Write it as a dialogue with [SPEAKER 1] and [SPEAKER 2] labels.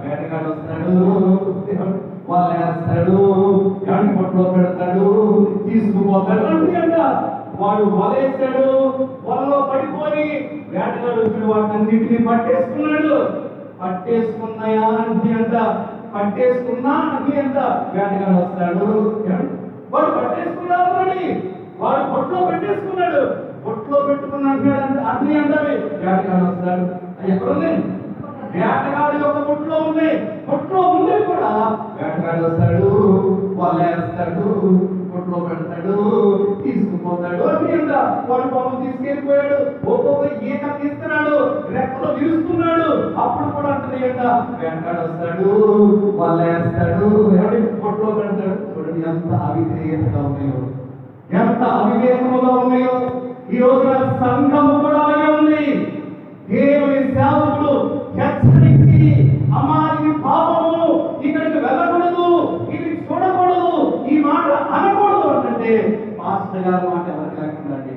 [SPEAKER 1] వేటగాడు వస్తాడు వాళ్ళేస్తాడు గంట పొట్లో పెడతాడు తీసుకుపోతాడు. అంటే అంట వాడు వలేస్తాడు వలలో పడిపోయి వేటగాడు వచ్చి వాటిని పట్టేసుకున్నాడు. పట్టేసుకున్నాయా అంటే అంట పట్టేసుకున్నా అని అంట వేటగాడు వస్తాడు వాడు పట్టేసుకున్నాడు మరి వాడు పొట్లో పెట్టేసుకున్నాడు. పొట్లో పెట్టుకున్నాడు అన్ని అంటవి వేటగాడు వస్తాడు ఎక్కడుంది? వేటగాడు యొక్క ముట్లో ఉంది? ముట్లో ఉంది కూడా. వేటగాడు వస్తాడు వల్లేస్తాడు ముట్లో పెడతాడు తీసుకుపోతాడు అని వాడు పాపం తీసుకెళ్ళిపోయాడు. ఒక్కొక్క ఈత తీస్తున్నాడు రెక్కలు విరుస్తున్నాడు అప్పుడు కూడా అంటది అంట వేటగాడు వస్తాడు వల్లేస్తాడు ఎవడి ముట్లో పెడతాడు. చూడండి ఎంత అవిధేయతగా ఉన్నాయో. ఎంత అవివేకముగా ఉన్నాయో. ఈ రోజున సంఘము కూడా అలాగే ఉంది. దేవుని సేవకులు హెచ్చరించి అమ్మాయి పాపము ఇక్కడికి వెళ్ళకూడదు ఇది చూడకూడదు ఈ మాట అనకూడదు అంటే మాస్టర్ గారు మాట ఎవరికి లేకుండా అండి?